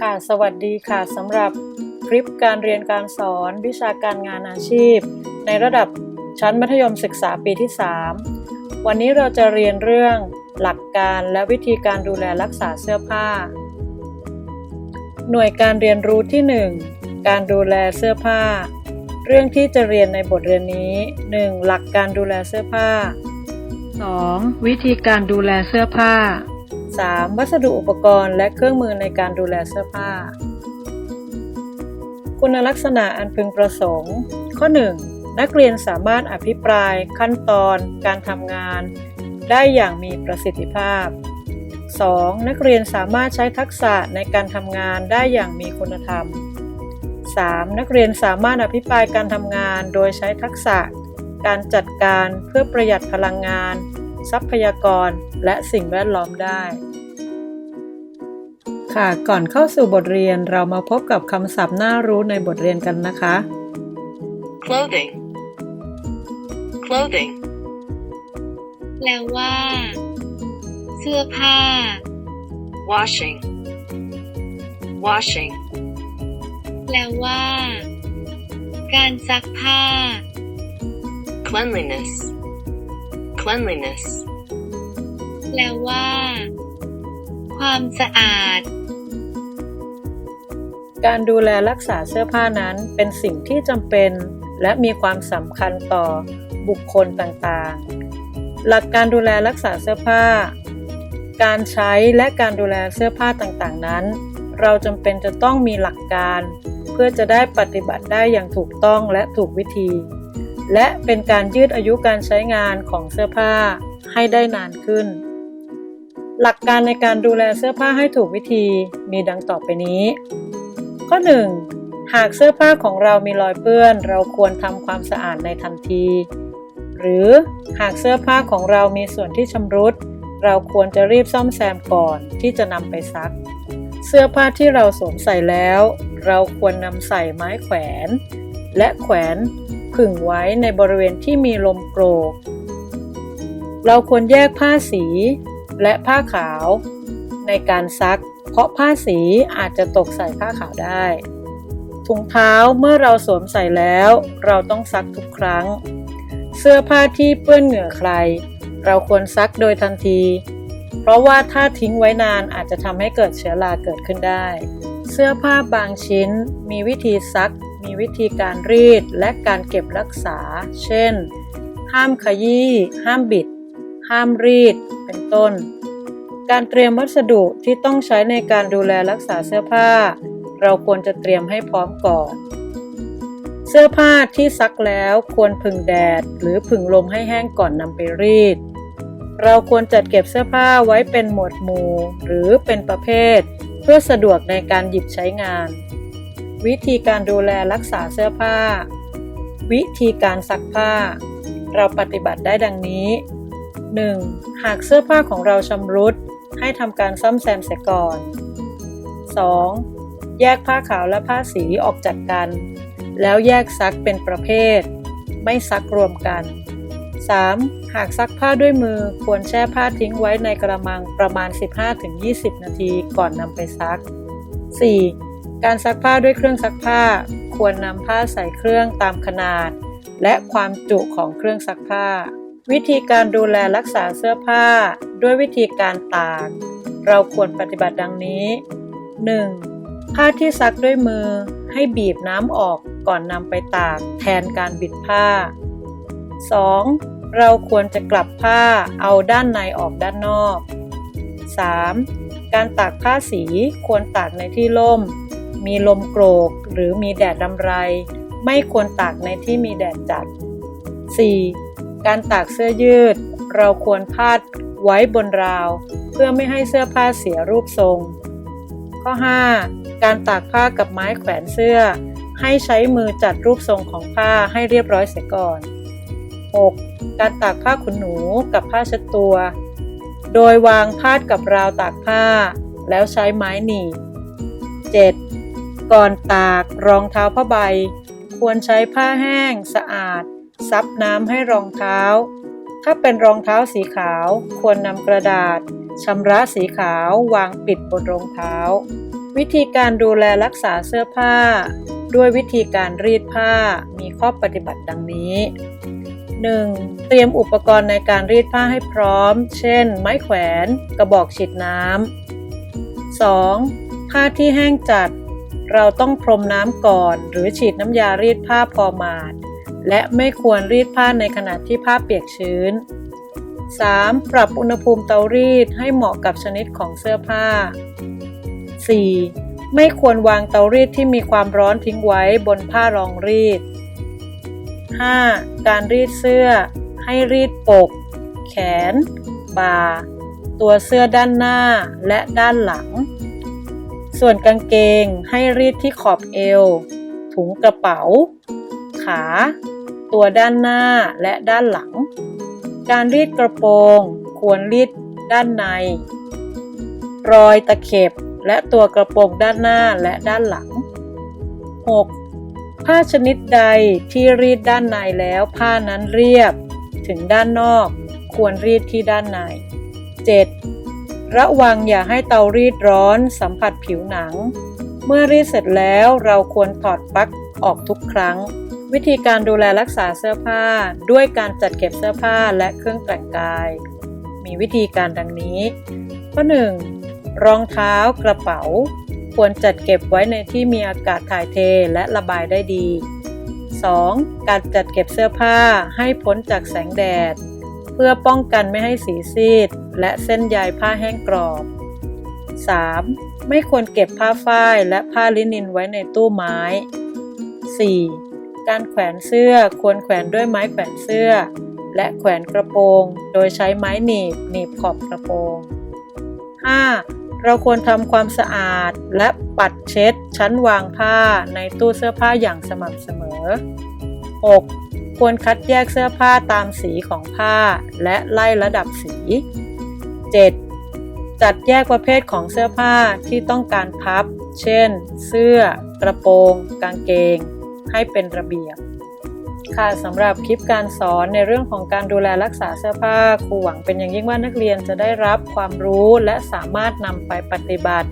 ค่ะ สวัสดีค่ะสำหรับคลิปการเรียนการสอนวิชาการงานอาชีพ ในระดับชั้นมัธยมศึกษาปีที่ 3 วันนี้เราจะเรียนเรื่องหลักการและวิธีการดูแลรักษาเสื้อผ้า หน่วยการเรียนรู้ที่ 1 การดูแลเสื้อผ้า เรื่องที่จะเรียนในบทเรียนนี้ 1. หลักการดูแลเสื้อผ้า 2. วิธีการดูแลเสื้อผ้า 3. วัสดุอุปกรณ์และเครื่องมือในการดูแลเสื้อผ้า คุณลักษณะอันพึงประสงค์ ข้อ 1. นักเรียนสามารถอภิปราย ขั้นตอน การทำงาน ได้อย่างมีประสิทธิภาพ 2. นักเรียนสามารถใช้ทักษะในการทำงานได้อย่างมีคุณธรรม 3. นักเรียนสามารถอภิปรายการทำงานโดยใช้ทักษะ การจัดการเพื่อประหยัดพลังงาน ทรัพยากร และสิ่งแวดล้อมได้ ค่ะก่อนเข้าสู่บทเรียนเรามาพบกับคำศัพท์น่ารู้ในบทเรียนกันนะคะ clothing clothing แปลว่า เสื้อผ้า washing washing แปลว่า การซักผ้า cleanliness cleanliness แปลว่า ความสะอาด การดูแลรักษาเสื้อผ้านั้นเป็นสิ่งที่จำเป็น และมีความสำคัญต่อบุคคลต่างๆ หลักการดูแลรักษาเสื้อผ้า การใช้และการดูแลเสื้อผ้าต่างๆนั้น เราจำเป็นจะต้องมีหลักการ เพื่อจะได้ปฏิบัติได้อย่างถูกต้องและถูกวิธี และเป็นการยืดอายุการใช้งานของเสื้อผ้าให้ได้นานขึ้น หลักการในการดูแลเสื้อผ้าให้ถูกวิธีมีดังต่อไปนี้ ข้อ 1. หากเสื้อผ้าของเรามีรอยเปื้อน เราควรทำความสะอาดในทันที หรือหากเสื้อผ้าของเรามีส่วนที่ชำรุด เราควรจะรีบซ่อมแซมก่อนที่จะนำไปซัก เสื้อผ้าที่เราสวมใส่แล้ว เราควรนำใส่ไม้แขวน และแขวน ผึ่งไว้ในบริเวณที่มีลมโกรก เราควรแยกผ้าสีและผ้าขาว ในการซัก เพราะผ้าสีอาจจะตกใส่ผ้าขาวได้ ถุงเท้าเมื่อเราสวมใส่แล้ว เราต้องซักทุกครั้ง เสื้อผ้าที่เปื้อนเหงื่อใคร เราควรซักโดยทันที เพราะว่าถ้าทิ้งไว้นานอาจจะทำให้เกิดเชื้อราเกิดขึ้นได้ เสื้อผ้าบางชิ้นมีวิธีซัก มีวิธีการรีดและการเก็บรักษา เช่น ห้ามขยี้ ห้ามบิด ห้ามรีด เป็นต้น การเตรียมวัสดุที่ต้องใช้ในการดูแลรักษาเสื้อผ้า เราควรจะเตรียมให้พร้อมก่อน เสื้อผ้าที่ซักแล้วควรผึ่งแดด หรือผึ่งลมให้แห้งก่อนนำไปรีด เราควรจัดเก็บเสื้อผ้าไว้เป็นหมวดหมู่หรือเป็นประเภท เพื่อสะดวกในการหยิบใช้งาน วิธีการดูแลรักษาเสื้อผ้า วิธีการซักผ้า เราปฏิบัติได้ดังนี้ 1. หากเสื้อผ้าของเราชำรุด ให้ทำการซ่อมแซมเสียก่อน 2. แยกผ้าขาวและผ้าสีออกจากกัน แล้วแยกซักเป็นประเภท ไม่ซักรวมกัน 3. หากซักผ้าด้วยมือควรแช่ผ้าทิ้งไว้ในกระมังประมาณ 15-20 นาทีก่อนนำไปซัก 4. การซักผ้าด้วยเครื่องซักผ้า ควรนำผ้าใส่เครื่องตามขนาด และความจุของเครื่องซักผ้า วิธีการดูแลรักษาเสื้อผ้า ด้วยวิธีการตาก เราควรปฏิบัติดังนี้ 1. ผ้าที่ซักด้วยมือให้บีบน้ำออกก่อนนำไปตากแทนการบิดผ้า 2. เราควรจะกลับผ้าเอาด้านในออกด้านนอก 3. การตากผ้าสีควรตากในที่ร่ม มีลมโกรกหรือมีแดดรำไร ไม่ควรตากในที่มีแดดจัด 4. การตากเสื้อยืด เราควรพาดไว้บนราว เพื่อไม่ให้เสื้อผ้าเสียรูปทรง ข้อ 5. การตากผ้ากับไม้แขวนเสื้อ ให้ใช้มือจัดรูปทรงของผ้าให้เรียบร้อยเสียก่อน 6. การตากผ้าขนหนูกับผ้าเช็ดตัว โดยวางพาดกับราวตากผ้า แล้วใช้ไม้หนีบ 7. ก่อนตากรองเท้าผ้าใบ ควรใช้ผ้าแห้งสะอาด ซับน้ำให้รองเท้า ถ้าเป็นรองเท้าสีขาว ควรนำกระดาษชำระสีขาววางปิดบนรองเท้า วิธีการดูแลรักษาเสื้อผ้า ด้วยวิธีการรีดผ้ามีข้อปฏิบัติดังนี้ 1. เตรียมอุปกรณ์ในการรีดผ้าให้พร้อม เช่น ไม้แขวน กระบอกฉีดน้ำ 2. ผ้าที่แห้งจัด เราต้องพรมน้ำก่อน หรือฉีดน้ำยารีดผ้าพอหมาด และไม่ควรรีดผ้าในขณะที่ผ้าเปียกชื้น 3. ปรับอุณหภูมิเตารีดให้เหมาะกับชนิดของเสื้อผ้า 4. ไม่ควรวางเตารีดที่มีความร้อนทิ้งไว้บนผ้ารองรีด 5. การรีดเสื้อ ให้รีดปก แขน บ่า ตัวเสื้อด้านหน้าและด้านหลัง ส่วนกางเกงให้รีดที่ขอบเอว ถุงกระเป๋า ขา ตัวด้านหน้าและด้านหลัง การรีดกระโปรงควรรีดด้านใน รอยตะเข็บและตัวกระโปรงด้านหน้าและด้านหลัง 6. ผ้าชนิดใดที่รีดด้านในแล้วผ้านั้นเรียบ ถึงด้านนอก ควรรีดที่ด้านใน 7. ระวังอย่าให้เตารีดร้อนสัมผัสผิวหนัง เมื่อรีดเสร็จแล้วเราควรถอดปลั๊กออกทุกครั้ง วิธีการดูแลรักษาเสื้อผ้า ด้วยการจัดเก็บเสื้อผ้าและเครื่องแต่งกาย มีวิธีการดังนี้ ข้อ 1. รองเท้ากระเป๋า ควรจัดเก็บไว้ในที่มีอากาศถ่ายเทและระบายได้ดี 2. การจัดเก็บเสื้อผ้าให้พ้นจากแสงแดด พื่อป้องกันไม่ให้สีซีด และเส้นใยผ้าแห้งกรอบ 3. ไม่ควรเก็บผ้าฝ้ายและผ้าลินินไว้ในตู้ไม้ 4. การแขวนเสื้อควรแขวนด้วยไม้แขวนเสื้อ และแขวนกระโปรง โดยใช้ไม้หนีบหนีบขอบกระโปรง 5. เราควรทำความสะอาดและปัดเช็ดชั้นวางผ้าในตู้เสื้อผ้าอย่างสม่ำเสมอ 6. ควรคัดแยกเสื้อผ้าตามสีของผ้า และไล่ระดับสี 7. จัดแยกประเภทของเสื้อผ้าที่ต้องการพับ เช่น เสื้อ กระโปรง กางเกง ให้เป็นระเบียบ ค่ะสำหรับคลิปการสอนในเรื่องของการดูแลรักษาเสื้อผ้าครูหวังเป็นอย่างยิ่งว่านักเรียนจะได้รับความรู้และสามารถนำไปปฏิบัติ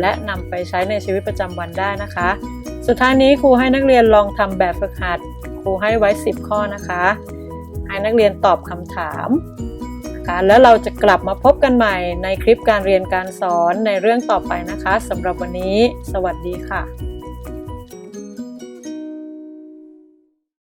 และนำไปใช้ในชีวิตประจำวันได้นะคะ สุดท้ายนี้ครูให้นักเรียนลองทำแบบฝึกหัด ครูให้ไว้ 10 ข้อนะคะ ให้นักเรียนตอบคำถามนะคะแล้วเราจะกลับมาพบกันใหม่ในคลิปการเรียนการสอนในเรื่องต่อไปนะคะสำหรับวันนี้ สวัสดีค่ะ